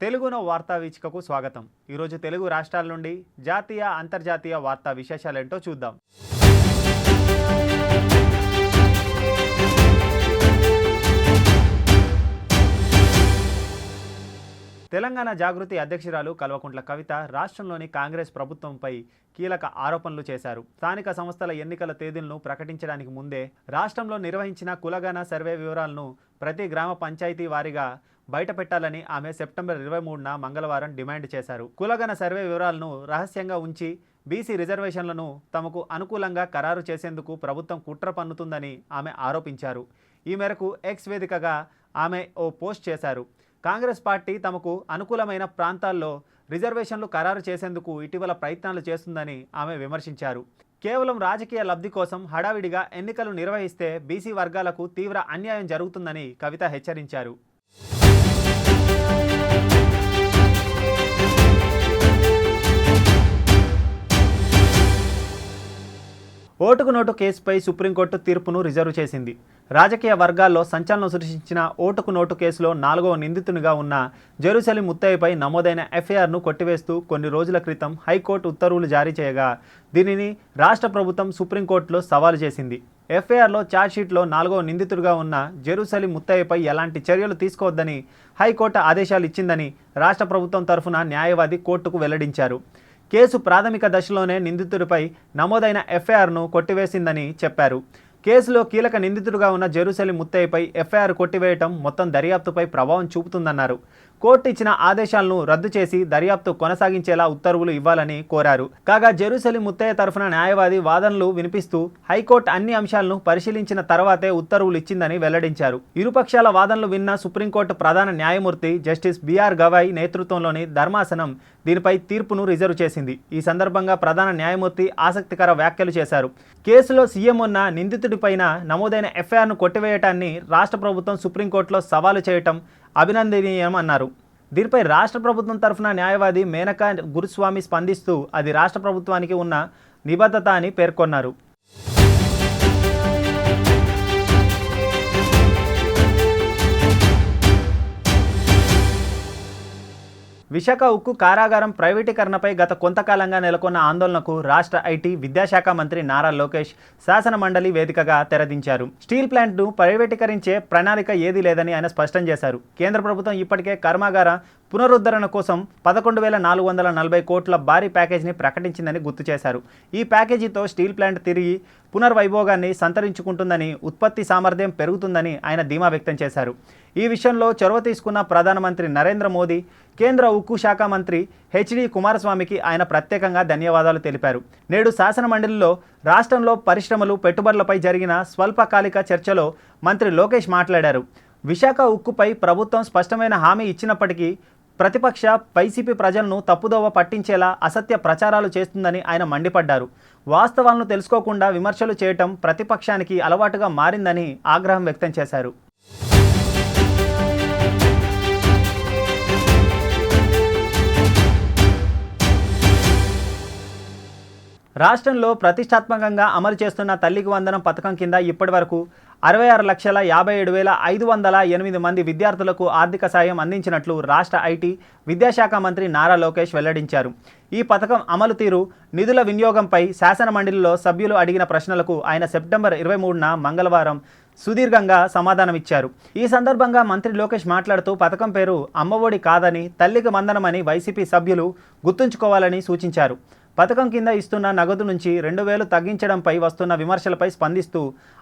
తెలుగునో వార్తా వీచికకు స్వాగతం. ఈరోజు తెలుగు రాష్ట్రాల నుండి జాతీయ అంతర్జాతీయ వార్తా విశేషాలేంటో చూద్దాం. తెలంగాణ జాగృతి అధ్యక్షురాలు కల్వకుంట్ల కవిత రాష్ట్రంలోని కాంగ్రెస్ ప్రభుత్వంపై కీలక ఆరోపణలు చేశారు. స్థానిక సంస్థల ఎన్నికల తేదీలను ప్రకటించడానికి ముందే రాష్ట్రంలో నిర్వహించిన కులగణ సర్వే వివరాలను ప్రతి గ్రామ పంచాయతీ వారీగా బయటపెట్టాలని ఆమె సెప్టెంబర్ ఇరవై మూడున మంగళవారం డిమాండ్ చేశారు. కులగణ సర్వే వివరాలను రహస్యంగా ఉంచి బీసీ రిజర్వేషన్లను తమకు అనుకూలంగా ఖరారు చేసేందుకు ప్రభుత్వం కుట్ర పన్నుతుందని ఆమె ఆరోపించారు. ఈ మేరకు ఎక్స్ వేదికగా ఆమె ఓ పోస్ట్ చేశారు. కాంగ్రెస్ పార్టీ తమకు అనుకూలమైన ప్రాంతాల్లో రిజర్వేషన్లు ఖరారు చేసేందుకు ఇటీవల ప్రయత్నాలు చేస్తుందని ఆమె విమర్శించారు. కేవలం రాజకీయ లబ్ధి కోసం హడావిడిగా ఎన్నికలు నిర్వహిస్తే బీసీ వర్గాలకు తీవ్ర అన్యాయం జరుగుతుందని కవిత హెచ్చరించారు. ఓటుకు నోటు కేసుపై సుప్రీంకోర్టు తీర్పును రిజర్వ్ చేసింది. రాజకీయ వర్గాల్లో సంచలనం సృష్టించిన ఓటుకు నోటు కేసులో నాలుగవ నిందితునిగా ఉన్న జెరూసలి ముత్తయ్యపై నమోదైన ఎఫ్ఐఆర్ను కొట్టివేస్తూ కొన్ని రోజుల క్రితం హైకోర్టు ఉత్తర్వులు జారీ చేయగా దీనిని రాష్ట్ర ప్రభుత్వం సుప్రీంకోర్టులో సవాలు చేసింది. ఎఫ్ఐఆర్లో ఛార్జ్షీట్లో నాలుగవ నిందితుడిగా ఉన్న జెరూసలి ముత్తయ్యపై ఎలాంటి చర్యలు తీసుకోవద్దని హైకోర్టు ఆదేశాలు ఇచ్చిందని రాష్ట్ర ప్రభుత్వం తరఫున న్యాయవాది కోర్టుకు వెల్లడించారు. కేసు ప్రాథమిక దశలోనే నిందితుడిపై నమోదైన ఎఫ్ఐఆర్ను కొట్టివేసిందని చెప్పారు. కేసులో కీలక నిందితుడుగా ఉన్న జెరూసలి ముత్తయ్యపై ఎఫ్ఐఆర్ కొట్టివేయటం మొత్తం దర్యాప్తుపై ప్రభావం చూపుతుందన్నారు. కోర్టు ఇచ్చిన ఆదేశాలను రద్దు చేసి దర్యాప్తు కొనసాగించేలా ఉత్తర్వులు ఇవ్వాలని కోరారు. కాగా జెరూసలి ముత్తయ్య తరఫున న్యాయవాది వాదనలు వినిపిస్తూ హైకోర్టు అన్ని అంశాలను పరిశీలించిన తర్వాతే ఉత్తర్వులు ఇచ్చిందని వెల్లడించారు. ఇరుపక్షాల వాదనలు విన్న సుప్రీంకోర్టు ప్రధాన న్యాయమూర్తి జస్టిస్ బిఆర్ గవాయ్ నేతృత్వంలోని ధర్మాసనం దీనిపై తీర్పును రిజర్వ్ చేసింది. ఈ సందర్భంగా ప్రధాన న్యాయమూర్తి ఆసక్తికర వ్యాఖ్యలు చేశారు. కేసులో సీఎం ఉన్న నిందితుడిపైన నమోదైన ఎఫ్ఐఆర్ను కొట్టివేయటాన్ని రాష్ట్ర ప్రభుత్వం సుప్రీంకోర్టులో సవాలు చేయటం అభినందనీయం అన్నారు దీనిపై రాష్ట్ర ప్రభుత్వం తరఫున న్యాయవాది మేనకా గురుస్వామి స్పందిస్తూ అది రాష్ట్ర ప్రభుత్వానికి ఉన్న నిబద్ధత అని పేర్కొన్నారు. విశాఖ ఉక్కు కారాగారం ప్రైవేటీకరణపై గత కొంతకాలంగా నెలకొన్న ఆందోళనకు రాష్ట్ర ఐటీ విద్యాశాఖ మంత్రి నారా లోకేష్ శాసన మండలి వేదికగా తెరదించారు. స్టీల్ ప్లాంట్ను ప్రైవేటీకరించే ప్రణాళిక ఏదీ లేదని ఆయన స్పష్టం చేశారు. కేంద్ర ప్రభుత్వం ఇప్పటికే కర్మాగార పునరుద్ధరణ కోసం పదకొండు వేల నాలుగు వందల నలభై కోట్ల భారీ ప్యాకేజీని ప్రకటించిందని గుర్తు చేశారు. ఈ ప్యాకేజీతో స్టీల్ ప్లాంట్ తిరిగి పునర్వైభోగాన్ని సంతరించుకుంటుందని ఉత్పత్తి సామర్థ్యం పెరుగుతుందని ఆయన ధీమా వ్యక్తం చేశారు. ఈ విషయంలో చొరవ తీసుకున్న ప్రధానమంత్రి నరేంద్ర మోదీ కేంద్ర ఉక్కు శాఖ మంత్రి హెచ్డి కుమారస్వామికి ఆయన ప్రత్యేకంగా ధన్యవాదాలు తెలిపారు. నేడు శాసనమండలిలో రాష్ట్రంలో పరిశ్రమలు పెట్టుబడులపై జరిగిన స్వల్పకాలిక చర్చలో మంత్రి లోకేష్ మాట్లాడారు. విశాఖ ఉక్కుపై ప్రభుత్వం స్పష్టమైన హామీ ఇచ్చినప్పటికీ ప్రతిపక్ష వైసీపీ ప్రజలను తప్పుదోవ పట్టించేలా అసత్య ప్రచారాలు చేస్తుందని ఆయన మండిపడ్డారు. వాస్తవాలను తెలుసుకోకుండా విమర్శలు చేయటం ప్రతిపక్షానికి అలవాటుగా మారిందని ఆగ్రహం వ్యక్తం చేశారు. రాష్ట్రంలో ప్రతిష్టాత్మకంగా అమలు చేస్తున్న తల్లికి వందనం పథకం కింద ఇప్పటి వరకు అరవై ఆరు లక్షల యాభై ఏడు వేల ఐదు వందల ఎనిమిది మంది విద్యార్థులకు ఆర్థిక సాయం అందించినట్లు రాష్ట్ర ఐటీ విద్యాశాఖ మంత్రి నారా లోకేష్ వెల్లడించారు. ఈ పథకం అమలు తీరు నిధుల వినియోగంపై శాసన మండలిలో సభ్యులు అడిగిన ప్రశ్నలకు ఆయన సెప్టెంబర్ ఇరవై మూడున మంగళవారం సుదీర్ఘంగా సమాధానమిచ్చారు. ఈ సందర్భంగా మంత్రి లోకేష్ మాట్లాడుతూ పథకం పేరు అమ్మఒడి కాదని తల్లికి మందనమని వైసీపీ సభ్యులు గుర్తుంచుకోవాలని సూచించారు. పథకం కింద ఇస్తున్న నగదు నుంచి రెండు వేలు తగ్గించడంపై వస్తున్న విమర్శలపై స్పందిస్తూ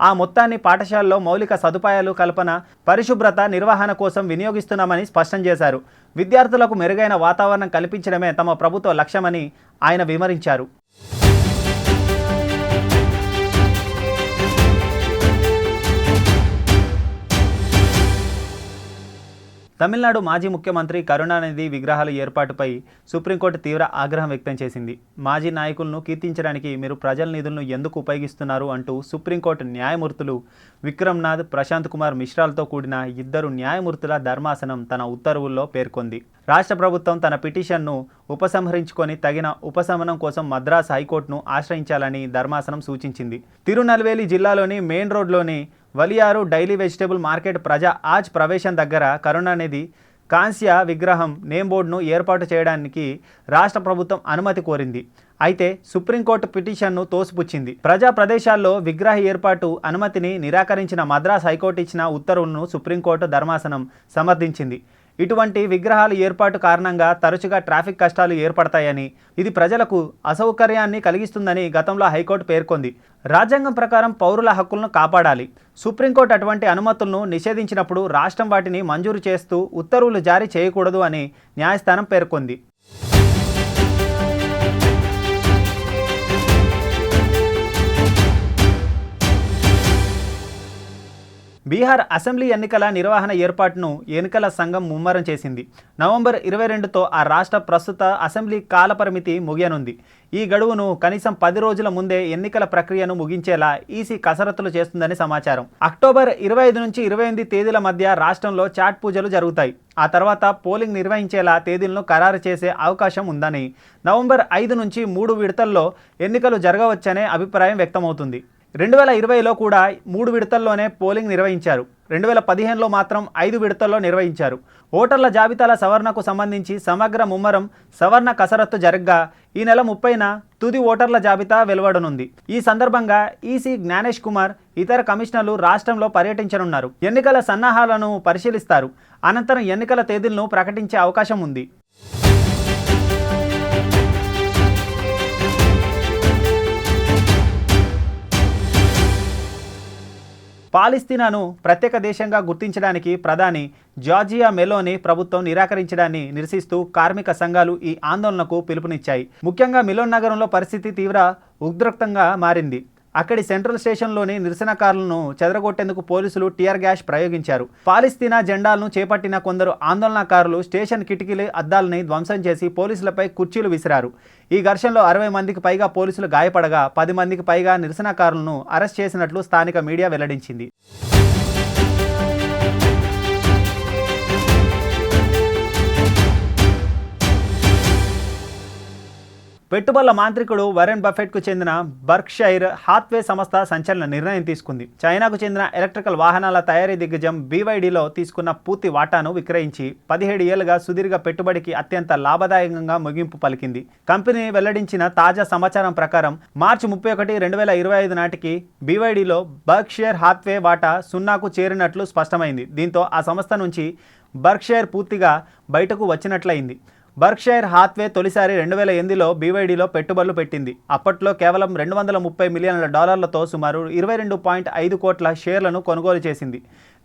ఆ మొత్తాన్ని పాఠశాలలో మౌలిక సదుపాయాలు కల్పన పరిశుభ్రత నిర్వహణ కోసం వినియోగిస్తున్నామని స్పష్టం చేశారు. విద్యార్థులకు మెరుగైన వాతావరణం కల్పించడమే తమ ప్రభుత్వ లక్ష్యమని ఆయన వివరించారు. తమిళనాడు మాజీ ముఖ్యమంత్రి కరుణానిధి విగ్రహాల ఏర్పాటుపై సుప్రీంకోర్టు తీవ్ర ఆగ్రహం వ్యక్తం చేసింది. మాజీ నాయకులను కీర్తించడానికి మీరు ప్రజల నిధులను ఎందుకు ఉపయోగిస్తున్నారు అంటూ సుప్రీంకోర్టు న్యాయమూర్తులు విక్రమ్నాథ్ ప్రశాంత్ కుమార్ మిశ్రాలతో కూడిన ఇద్దరు న్యాయమూర్తుల ధర్మాసనం తన ఉత్తర్వుల్లో పేర్కొంది. రాష్ట్ర ప్రభుత్వం తన పిటిషన్ను ఉపసంహరించుకొని తగిన ఉపశమనం కోసం మద్రాస్ హైకోర్టును ఆశ్రయించాలని ధర్మాసనం సూచించింది. తిరునల్వేలి జిల్లాలోని మెయిన్ రోడ్లోని వలియారు డైలీ వెజిటేబుల్ మార్కెట్ ప్రజా ఆజ్ ప్రవేశం దగ్గర కరుణానిధి కాంస్య విగ్రహం నేమ్ బోర్డును ఏర్పాటు చేయడానికి రాష్ట్ర ప్రభుత్వం అనుమతి కోరింది. అయితే సుప్రీంకోర్టు పిటిషన్ను తోసిపుచ్చింది. ప్రజా ప్రదేశాల్లో విగ్రహ ఏర్పాటు అనుమతిని నిరాకరించిన మద్రాస్ హైకోర్టు ఇచ్చిన ఉత్తర్వులను సుప్రీంకోర్టు ధర్మాసనం సమర్థించింది. ఇటువంటి విగ్రహాల ఏర్పాటు కారణంగా తరచుగా ట్రాఫిక్ కష్టాలు ఏర్పడతాయని ఇది ప్రజలకు అసౌకర్యాన్ని కలిగిస్తుందని గతంలో హైకోర్టు పేర్కొంది. రాజ్యాంగం ప్రకారం పౌరుల హక్కులను కాపాడాలి. సుప్రీంకోర్టు అటువంటి అనుమతులను నిషేధించినప్పుడు రాష్ట్రం వాటిని మంజూరు చేస్తూ ఉత్తర్వులు జారీ చేయకూడదు అని న్యాయస్థానం పేర్కొంది. బీహార్ అసెంబ్లీ ఎన్నికల నిర్వహణ ఏర్పాటును ఎన్నికల సంఘం ముమ్మరం చేసింది. నవంబర్ ఇరవై రెండుతో ఆ రాష్ట్ర ప్రస్తుత అసెంబ్లీ కాలపరిమితి ముగియనుంది. ఈ గడువును కనీసం పది రోజుల ముందే ఎన్నికల ప్రక్రియను ముగించేలా ఈసీ కసరత్తులు చేస్తుందని సమాచారం. అక్టోబర్ ఇరవై ఐదు నుంచి ఇరవై ఎనిమిది తేదీల మధ్య రాష్ట్రంలో చాట్ పూజలు జరుగుతాయి. ఆ తర్వాత పోలింగ్ నిర్వహించేలా తేదీలను ఖరారు చేసే అవకాశం ఉందని. నవంబర్ ఐదు నుంచి మూడు విడతల్లో ఎన్నికలు జరగవచ్చనే అభిప్రాయం వ్యక్తమవుతుంది. రెండు వేల ఇరవైలో కూడా మూడు విడతల్లోనే పోలింగ్ నిర్వహించారు. రెండు వేల పదిహేనులో మాత్రం ఐదు విడతల్లో నిర్వహించారు. ఓటర్ల జాబితాల సవరణకు సంబంధించి సమగ్ర ముమ్మరం సవరణ కసరత్తు జరగ్గా ఈ నెల ముప్పైన తుది ఓటర్ల జాబితా వెలువడనుంది. ఈ సందర్భంగా ఈసీ జ్ఞానేష్ కుమార్ ఇతర కమిషనర్లు రాష్ట్రంలో పర్యటించనున్నారు. ఎన్నికల సన్నాహాలను పరిశీలిస్తారు. అనంతరం ఎన్నికల తేదీలను ప్రకటించే అవకాశం ఉంది. పాలిస్తీనాను ప్రత్యేక దేశంగా గుర్తించడానికి ప్రధాని జార్జియా మెలోని ప్రభుత్వం నిరాకరించడాన్ని నిరసిస్తూ కార్మిక సంఘాలు ఈ ఆందోళనకు పిలుపునిచ్చాయి. ముఖ్యంగా మిలోన్ నగరంలో పరిస్థితి తీవ్ర ఉద్రక్తంగా మారింది. అక్కడి సెంట్రల్ స్టేషన్లోని నిరసనకారులను చెదరగొట్టేందుకు పోలీసులు టియర్ గ్యాస్ ప్రయోగించారు. పాలిస్తీనా జెండాలను చేపట్టిన కొందరు ఆందోళనకారులు స్టేషన్ కిటికీల అద్దాలని ధ్వంసం చేసి పోలీసులపై కుర్చీలు విసిరారు. ఈ ఘర్షణలో అరవై మందికి పైగా పోలీసులు గాయపడగా పది మందికి పైగా నిరసనకారులను అరెస్ట్ చేసినట్లు స్థానిక మీడియా వెల్లడించింది. పెట్టుబడుల మాంత్రికుడు వరెన్ బఫెట్కు చెందిన బర్క్షైర్ హాత్వే సంస్థ సంచలన నిర్ణయం తీసుకుంది. చైనాకు చెందిన ఎలక్ట్రికల్ వాహనాల తయారీ దిగ్గజం బీవైడీలో తీసుకున్న పూర్తి వాటాను విక్రయించి పదిహేడు ఏళ్ళుగా సుదీర్ఘ పెట్టుబడికి అత్యంత లాభదాయకంగా ముగింపు పలికింది. కంపెనీ వెల్లడించిన తాజా సమాచారం ప్రకారం మార్చి ముప్పై ఒకటి రెండు వేల ఇరవై ఐదు నాటికి బీవైడీలో బర్క్షైర్ హాత్వే వాటా సున్నాకు చేరినట్లు స్పష్టమైంది. దీంతో ఆ సంస్థ నుంచి బర్క్షైర్ పూర్తిగా బయటకు వచ్చినట్లయింది. బర్క్షైర్ హాత్వే తొలిసారి రెండు వేల ఎనిమిదిలో బీవైడీలో పెట్టుబడులు పెట్టింది. అప్పట్లో కేవలం రెండు వందల ముప్పై మిలియన్ల డాలర్లతో సుమారు ఇరవై రెండు పాయింట్ ఐదు కోట్ల షేర్లను కొనుగోలు చేసింది.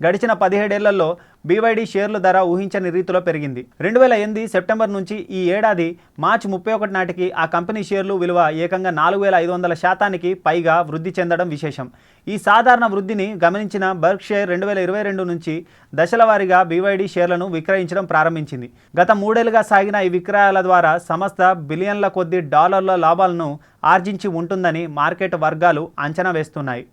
గడిచిన పదిహేడేళ్ళలో బీవైడీ షేర్ల ధర ఊహించని రీతిలో పెరిగింది. రెండు వేల ఎనిమిది సెప్టెంబర్ నుంచి ఈ ఏడాది మార్చి ముప్పై ఒకటి నాటికి ఆ కంపెనీ షేర్లు విలువ ఏకంగా నాలుగు వేల ఐదు వందల శాతానికి పైగా వృద్ధి చెందడం విశేషం. ఈ సాధారణ వృద్ధిని గమనించిన బర్క్ షేర్ రెండు వేల ఇరవై రెండు నుంచి దశల వారీగా బీవైడీ షేర్లను విక్రయించడం ప్రారంభించింది. గత మూడేళ్ళుగా సాగిన ఈ విక్రయాల ద్వారా సంస్థ బిలియన్ల కొద్ది డాలర్ల లాభాలను ఆర్జించి ఉంటుందని మార్కెట్ వర్గాలు అంచనా వేస్తున్నాయి.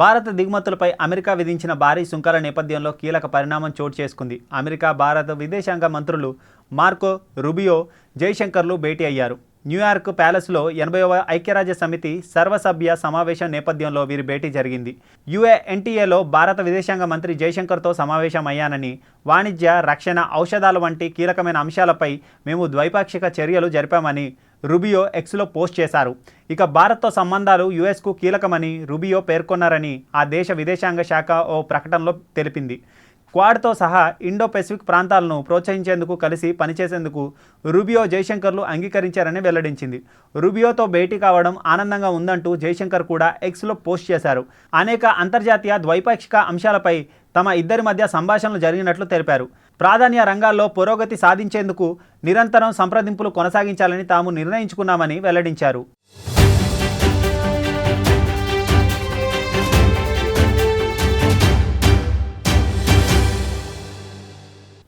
భారత దిగుమతులపై అమెరికా విధించిన భారీ సుంకాల నేపథ్యంలో కీలక పరిణామం చోటు చేసుకుంది. అమెరికా భారత విదేశాంగ మంత్రులు మార్కో రుబియో జైశంకర్లు భేటీ అయ్యారు. న్యూయార్క్ ప్యాలెస్లో ఎనభైవ ఐక్యరాజ్య సమితి సర్వసభ్య సమావేశం నేపథ్యంలో వీరి భేటీ జరిగింది. యుఏఎన్టీఏలో భారత విదేశాంగ మంత్రి జైశంకర్తో సమావేశమయ్యానని వాణిజ్య రక్షణ ఔషధాల వంటి కీలకమైన అంశాలపై మేము ద్వైపాక్షిక చర్యలు జరిపామని రుబియో ఎక్స్లో పోస్ట్ చేశారు. ఇక భారత్తో సంబంధాలు యుఎస్కు కీలకమని రుబియో పేర్కొన్నారని ఆ దేశ విదేశాంగ శాఖ ఓ ప్రకటనలో తెలిపింది. క్వాడ్తో సహా ఇండో పెసిఫిక్ ప్రాంతాలను ప్రోత్సహించేందుకు కలిసి పనిచేసేందుకు రూబియో జైశంకర్లు అంగీకరించారని వెల్లడించింది. రూబియోతో భేటీ కావడం ఆనందంగా ఉందంటూ జైశంకర్ కూడా ఎక్స్లో పోస్ట్ చేశారు. అనేక అంతర్జాతీయ ద్వైపాక్షిక అంశాలపై తమ ఇద్దరి మధ్య సంభాషణలు జరిగినట్లు తెలిపారు. ప్రాధాన్య రంగాల్లో పురోగతి సాధించేందుకు నిరంతరం సంప్రదింపులు కొనసాగించాలని తాము నిర్ణయించుకున్నామని వెల్లడించారు.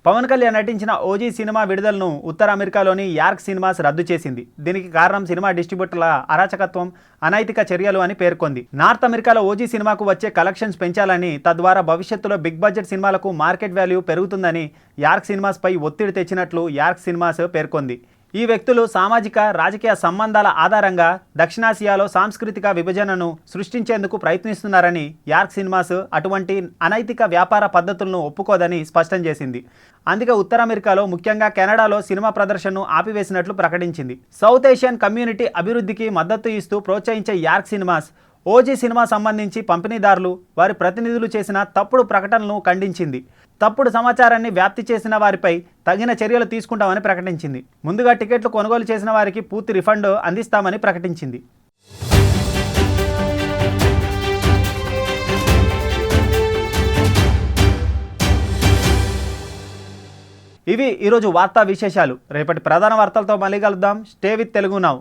పవన్ కళ్యాణ్ నటించిన ఓజీ సినిమా విడుదలను ఉత్తర అమెరికాలోని యార్క్ సినిమాస్ రద్దు చేసింది. దీనికి కారణం సినిమా డిస్ట్రిబ్యూటర్ల అరాచకత్వం అనైతిక చర్యలు అని పేర్కొంది. నార్త్ అమెరికాలో ఓజీ సినిమాకు వచ్చే కలెక్షన్స్ పెంచాలని తద్వారా భవిష్యత్తులో బిగ్ బడ్జెట్ సినిమాలకు మార్కెట్ వాల్యూ పెరుగుతుందని యార్క్ సినిమాస్ పై ఒత్తిడి తెచ్చినట్లు యార్క్ సినిమాస్ పేర్కొంది. ఈ వ్యక్తులు సామాజిక రాజకీయ సంబంధాల ఆధారంగా దక్షిణాసియాలో సాంస్కృతిక విభజనను సృష్టించేందుకు ప్రయత్నిస్తున్నారని యార్క్ సినిమాస్ అటువంటి అనైతిక వ్యాపార పద్ధతులను ఒప్పుకోదని స్పష్టం చేసింది. అందుకే ఉత్తర అమెరికాలో ముఖ్యంగా కెనడాలో సినిమా ప్రదర్శనను ఆపివేసినట్లు ప్రకటించింది. సౌత్ ఏషియన్ కమ్యూనిటీ అభివృద్ధికి మద్దతు ఇస్తూ ప్రోత్సహించే యార్క్ సినిమాస్ ఓజీ సినిమా సంబంధించి పంపిణీదారులు వారి ప్రతినిధులు చేసిన తప్పుడు ప్రకటనలను ఖండించింది. తప్పుడు సమాచారాన్ని వ్యాప్తి చేసిన వారిపై తగిన చర్యలు తీసుకుంటామని ప్రకటించింది. ముందుగా టికెట్లు కొనుగోలు చేసిన వారికి పూర్తి రిఫండ్ అందిస్తామని ప్రకటించింది. ఇవి ఈరోజు వార్తా విశేషాలు. రేపటి ప్రధాన వార్తలతో మళ్ళీ కలుద్దాం. Stay with Telugu now.